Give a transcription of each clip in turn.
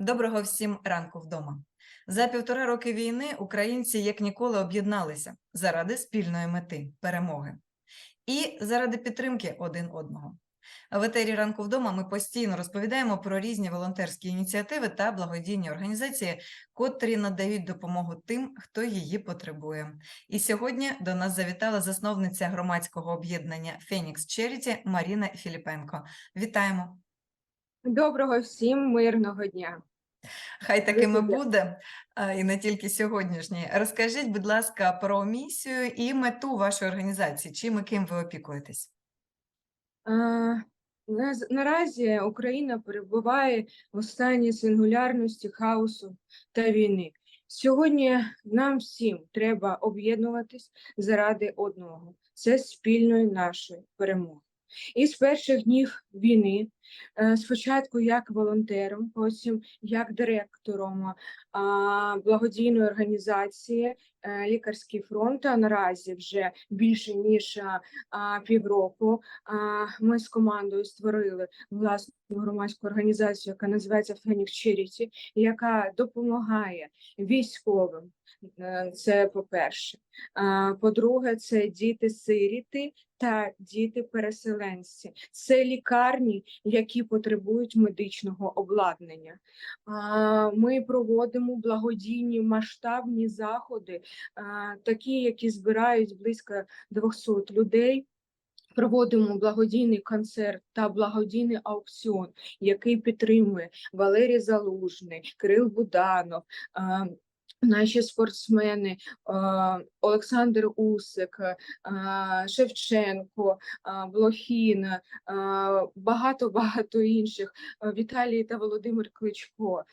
Доброго всім ранку вдома. За півтора роки війни українці як ніколи об'єдналися заради спільної мети перемоги і заради підтримки один одного. В етері ранку вдома ми постійно розповідаємо про різні волонтерські ініціативи та благодійні організації, котрі надають допомогу тим, хто її потребує. І сьогодні до нас завітала засновниця громадського об'єднання Фенікс Черіті Маріна Філіпенко. Вітаємо! Доброго всім мирного дня. Хай такими Дуже буде, і не тільки сьогоднішні. Розкажіть, будь ласка, про місію і мету вашої організації. Чим і ким ви опікуєтесь? Наразі Україна перебуває в стані сингулярності, хаосу та війни. Сьогодні нам всім треба об'єднуватись заради одного це спільної нашої перемоги. І з перших днів війни, спочатку як волонтером, потім як директором благодійної організації е, Лікарський фронт, а наразі вже більше ніж півроку. Ми з командою створили власну громадську організацію, яка називається Фенікс Черіті, яка допомагає військовим. Е, Це по-перше. По-друге, це діти-сиріти та діти-переселенці. Це лікарні, які потребують медичного обладнання. Ми проводимо благодійні масштабні заходи, такі, які збирають близько 200 людей. Проводимо благодійний концерт та благодійний аукціон, який підтримує Валерій Залужний, Кирил Буданов, наші спортсмени, Олександр Усик, Шевченко, Блохін, багато багато інших. Віталій та Володимир Кличко,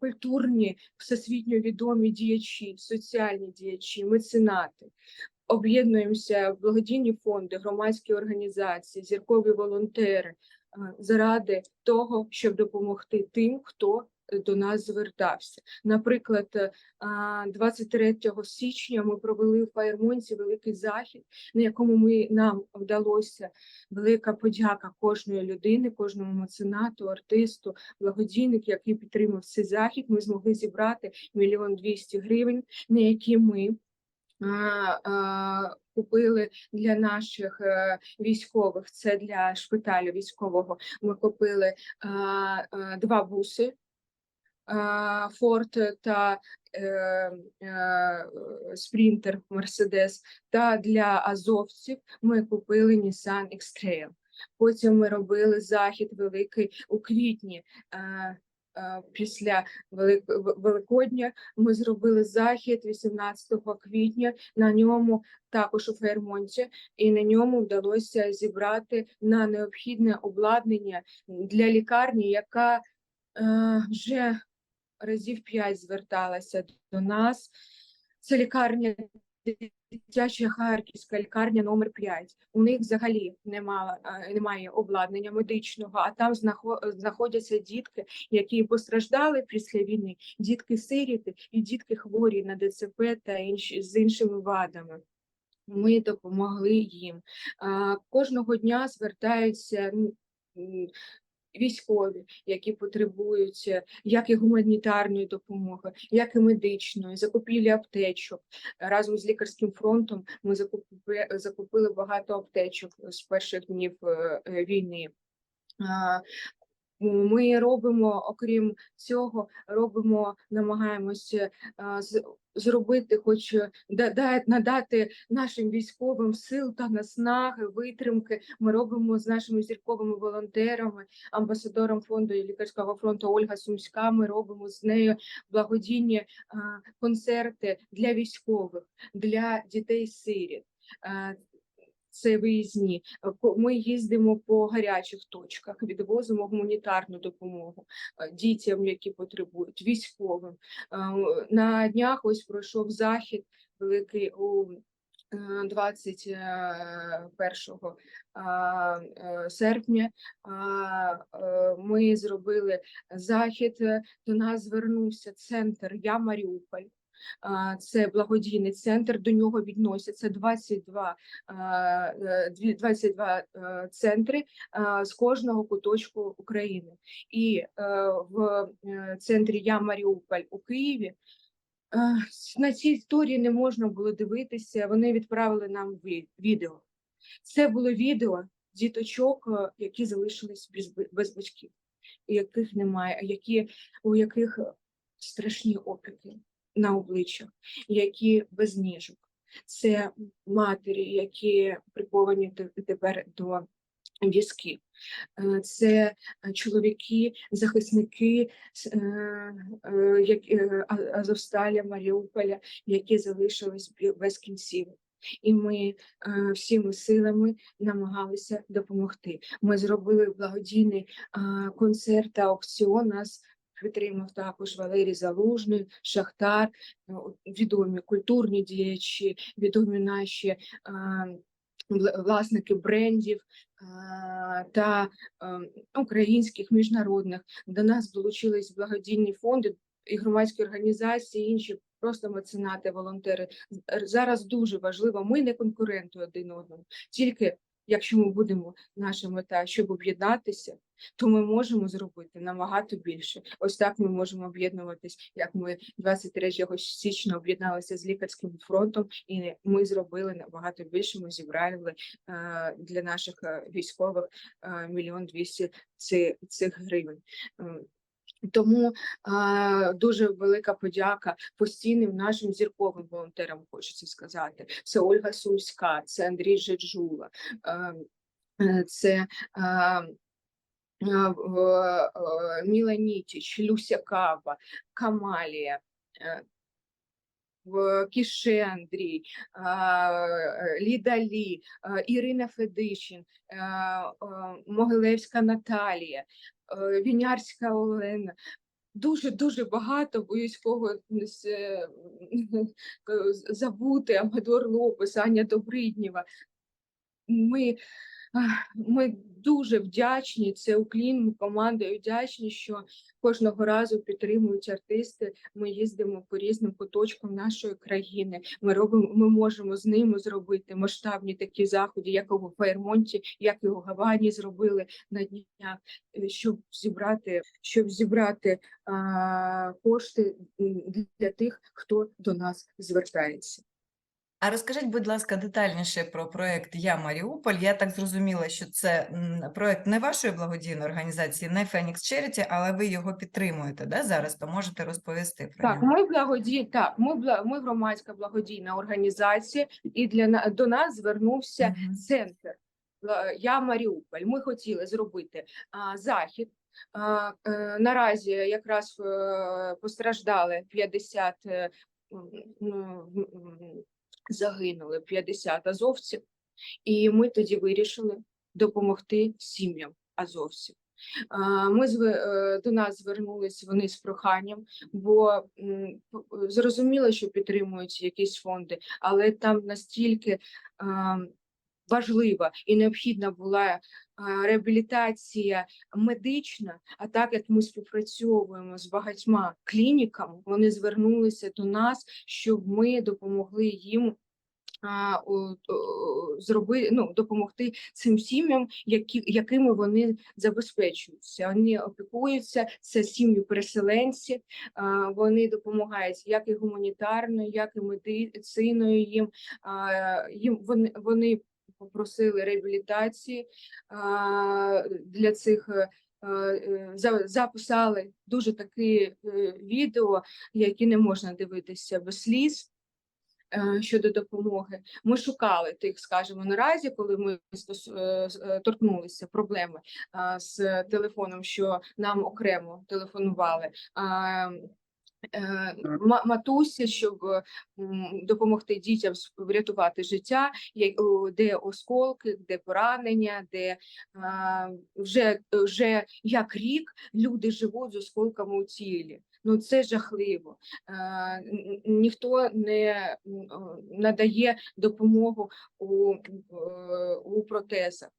культурні всесвітньо відомі діячі, соціальні діячі, меценати об'єднуємося в благодійні фонди, громадські організації, зіркові волонтери заради того, щоб допомогти тим, хто е, до нас звертався. Наприклад, е, а, 23 січня ми провели в Фаєрмонті великий захід, на якому ми нам вдалося велика подяка кожної людини, кожному меценату, артисту, благодійник, який підтримав цей захід. Ми змогли зібрати мільйон двісті гривень, на які ми купили для наших е, військових, це для шпиталю військового. Ми купили а, а, два буси. а, Форд та е, е, Спринтер Мерседес, та для азовців ми купили Nissan X-Trail. Потім ми робили захід великий у квітні. е, е, Після Велик... Великодня ми зробили захід 18 квітня. На ньому також у Фермонті, і на ньому вдалося зібрати на необхідне обладнання для лікарні, яка е, вже разів п'ять зверталася до нас. Це лікарня дитяча харківська лікарня номер 5. У них взагалі немає, немає обладнання медичного, а там знахо- знаходяться дітки, які постраждали після війни, дітки сиріти і дітки хворі на ДЦП та інші з іншими вадами. Ми допомогли їм. Кожного дня звертаються військові, які потребують е, як і гуманітарної допомоги, як і медичної, закупівлі аптечок. Разом з лікарським фронтом ми закупили, закупили багато аптечок з перших днів е, е, війни. Ми робимо, окрім цього, робимо, намагаємося а, з- зробити, хоч е, да- да- надати нашим військовим сил та наснаги, витримки. Ми робимо з нашими зірковими волонтерами, амбасадором фонду лікарського фронту Ольга Сумська. Ми робимо з нею благодійні а, концерти для військових, для дітей-сиріт. А, Це виїзні. Е, Ми їздимо по гарячих точках, відвозимо гуманітарну допомогу е, дітям, які потребують, військовим. Е, На днях ось пройшов захід великий у е, 21 е, серпня. Ми зробили захід. До нас звернувся центр Я Маріуполь. Це благодійний центр. До нього відносяться 22, а, е, дві- 22 е, центри з кожного куточку України. І е, в центрі Я Маріуполь у Києві. На цій історії не можна було дивитися. Вони відправили нам відео. Це було відео діточок, які залишились без, без батьків, яких немає, які, у яких страшні опіки на обличчях, які без ніжок. Це матері, які приковані тепер до візків. Е, Це чоловіки, захисники е, е, Азовсталя, Маріуполя, які залишились без кінцівок. І ми всіми силами намагалися допомогти. Ми зробили благодійний концерт та аукціон. Нас підтримав також Валерій Залужний, Шахтар, е, відомі культурні діячі, відомі наші е, власники брендів е, та українських міжнародних. До нас долучились благодійні фонди і громадські організації, інші просто меценати, волонтери. Зараз дуже важливо. Ми не конкуренти один одному. Тільки якщо ми будемо наша мета, щоб об'єднатися, то ми можемо зробити набагато більше. Ось так ми можемо об'єднуватись, як ми 23 січня об'єдналися з лікарським фронтом, і ми зробили набагато більше. Ми зібрали е, для наших е, військових е, мільйон двісті ци- цих гривень. Ем, Тому е, дуже велика подяка постійним нашим зірковим волонтерам, хочеться сказати. Це Ольга Сульська, це Андрій Жеджула, е, е, це а, а, е, Міла Нітіч, Люся Кава, Камалія. Кіше Андрій, а, е, Ліда Лі, Ірина Федишин, Могилевська Наталія, Вінярська Олена. Дуже дуже багато боюсь кого е, забути Амадор Лопес, Аня Добриднєва. Ми, ми дуже вдячні. Це уклін ми командою вдячні, що кожного разу підтримують артисти. Ми їздимо по різним куточкам нашої країни. Ми робимо, ми можемо з ними зробити масштабні такі заходи, як у Фейермонті, як і у Гавані зробили на днях, е, щоб зібрати, щоб зібрати а, кошти для тих, хто до нас звертається. А розкажіть, будь ласка, детальніше про проект Я Маріуполь. Я так зрозуміла, що це проект не вашої благодійної організації, не Phoenix Charity, але ви його підтримуєте, да, зараз, то можете розповісти про Так, нього. ми благоді... так, ми, ми громадська благодійна організація, і для до нас звернувся Мгм. центр Я Маріуполь. Ми хотіли зробити а, захід. А, е, наразі якраз е, постраждали 50, е, ну, м, м, загинули 50 азовців, і ми тоді вирішили допомогти сім'ям азовців. Ми е, до нас звернулись вони з проханням, бо зрозуміло, що підтримують якісь фонди, але там настільки важлива і необхідна була реабілітація медична. А так як ми співпрацьовуємо з багатьма клініками, вони звернулися до нас, щоб ми допомогли їм. А, о- о, зроби, ну, допомогти цим сім'ям, які, якими вони забезпечуються. Вони опікуються, це сім'ї переселенці, вони допомагають як і гуманітарною, як і медициною їм. Їм вони, вони попросили реабілітації для цих. е, е, Записали дуже такі е, відео, які не можна дивитися без сліз щодо допомоги. Ми шукали тих, скажімо, наразі, коли ми торкнулися проблеми з телефоном, що нам окремо телефонували. Е, Матусі, щоб допомогти дітям врятувати життя, де осколки, де поранення, де вже, вже як рік люди живуть з осколками у тілі. Ну це жахливо. Е, Ніхто не надає допомогу у, е, у протезах.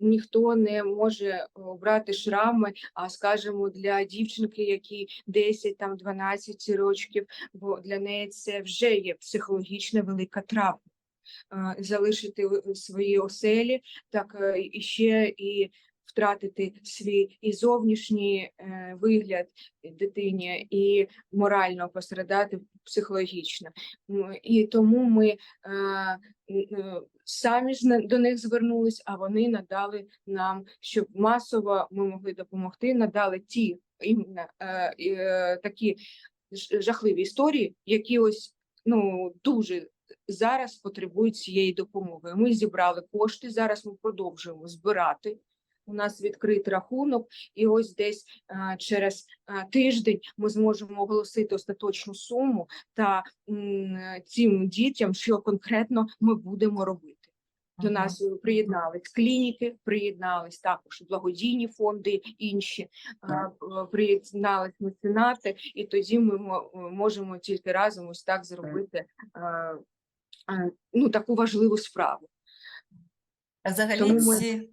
Ніхто не може брати шрами, а скажімо, для дівчинки, які 10 там 12 років, бо для неї це вже є психологічна велика травма. Е, Залишити свої оселі, так е, і ще і втратити свій і зовнішній е, вигляд дитині, і морально пострадати психологічно. І тому ми е, е, самі ж до них звернулись, а вони надали нам, щоб масово ми могли допомогти, надали ті іменно такі жахливі історії, які ось ну дуже зараз потребують цієї допомоги. Ми зібрали кошти. Зараз ми продовжуємо збирати. У нас відкритий рахунок, і ось десь а, через а, тиждень ми зможемо оголосити остаточну суму та м, цим дітям, що конкретно ми будемо робити. До нас приєднались клініки, приєднались також благодійні фонди, інші приєднались меценати, і тоді ми можемо тільки разом ось так зробити ну, таку важливу справу. Взагалі, Тому ми-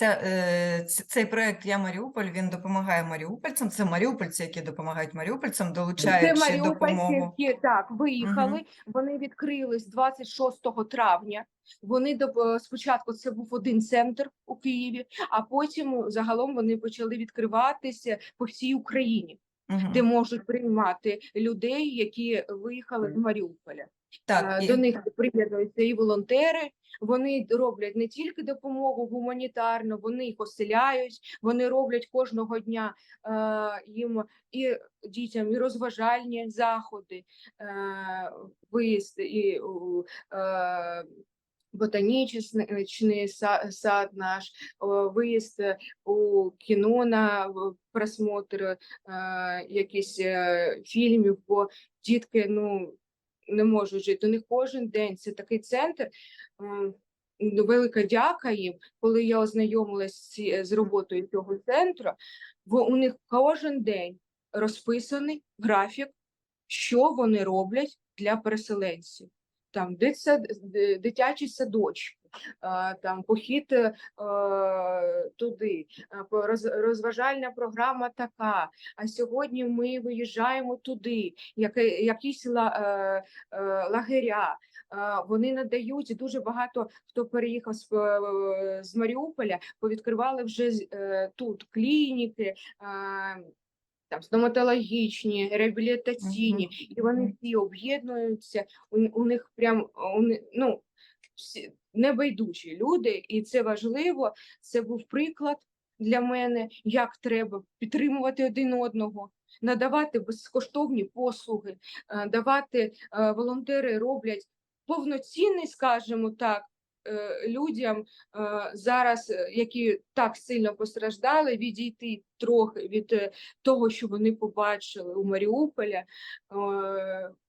ця, е, цей проект Я Маріуполь він допомагає маріупольцям. Це маріупольці, які допомагають маріупольцям, Це долучаючи маріупольці, допомогу. які так виїхали. Вони відкрились 26 травня. Вони до спочатку це був один центр у Києві, а потім загалом вони почали відкриватися по всій Україні, Мгм. де можуть приймати людей, які виїхали з Маріуполя. Так, Е, і- До них приєднуються і волонтери. Вони роблять не тільки допомогу гуманітарну, вони їх оселяють, вони роблять кожного дня е, їм і дітям і розважальні заходи, е, виїзд і е, ботанічний сад наш, виїзд у кіно на просмотр е, якісь е, фільмів, бо дітки ну не можуть жити. У них кожен день це такий центр. ну, Велика дяка їм, коли я ознайомилася з роботою цього центру, бо у них кожен день розписаний графік, що вони роблять для переселенців. Там дитячі садочки, там похід е, туди, розважальна програма така. А сьогодні ми виїжджаємо туди, яке- якісь е, е, лагеря. Вони надають дуже багато хто переїхав з, е, з Маріуполя, повідкривали вже е, тут клініки. Там стоматологічні, реабілітаційні, і вони всі об'єднуються. У, у них прям у, ну, всі небайдужі люди, і це важливо. Це був приклад для мене, як треба підтримувати один одного, надавати безкоштовні послуги, е, давати е, волонтери роблять повноцінний, скажімо так. Е, Людям е, зараз, е, які так сильно постраждали, відійти трохи від того, що вони побачили у Маріуполя,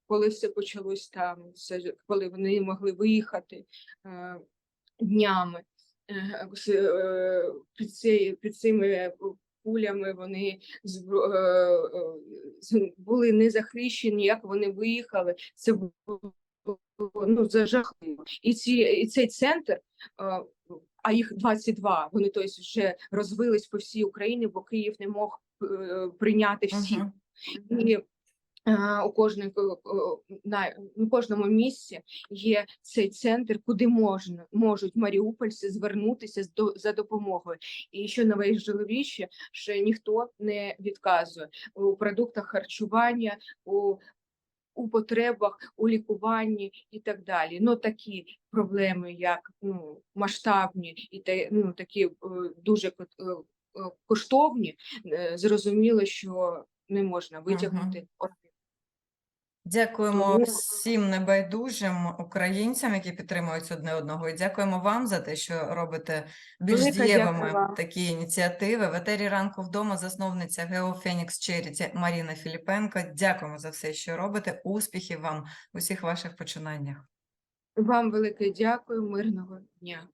коли все почалось там, коли вони могли виїхати днями. Під, цей, під цими пулями вони були не захищені, як вони виїхали. Це було ну, це жахливо. І, ці, і цей центр, а їх 22, вони тобто, вже розвились по всій Україні, бо Київ не мог е, прийняти всіх. Мгм. І у кожній на у кожному місці є цей центр, куди можна можуть маріупольці звернутися до за допомогою. І що найважливіше, що ніхто не відказує у продуктах харчування, у у потребах, у лікуванні і так далі. Ну такі проблеми, як ну, масштабні і та, ну, такі е, дуже е, е, коштовні, е, зрозуміло, що не можна витягнути. один. Дякуємо всім небайдужим українцям, які підтримують одне одного. І дякуємо вам за те, що робите більш Велика дієвими вам. такі ініціативи. В етері ранку вдома засновниця Гео Фенікс Черіті Маріна Філіпенко. Дякуємо за все, що робите. Успіхів вам у всіх ваших починаннях. Вам велике дякую, мирного дня.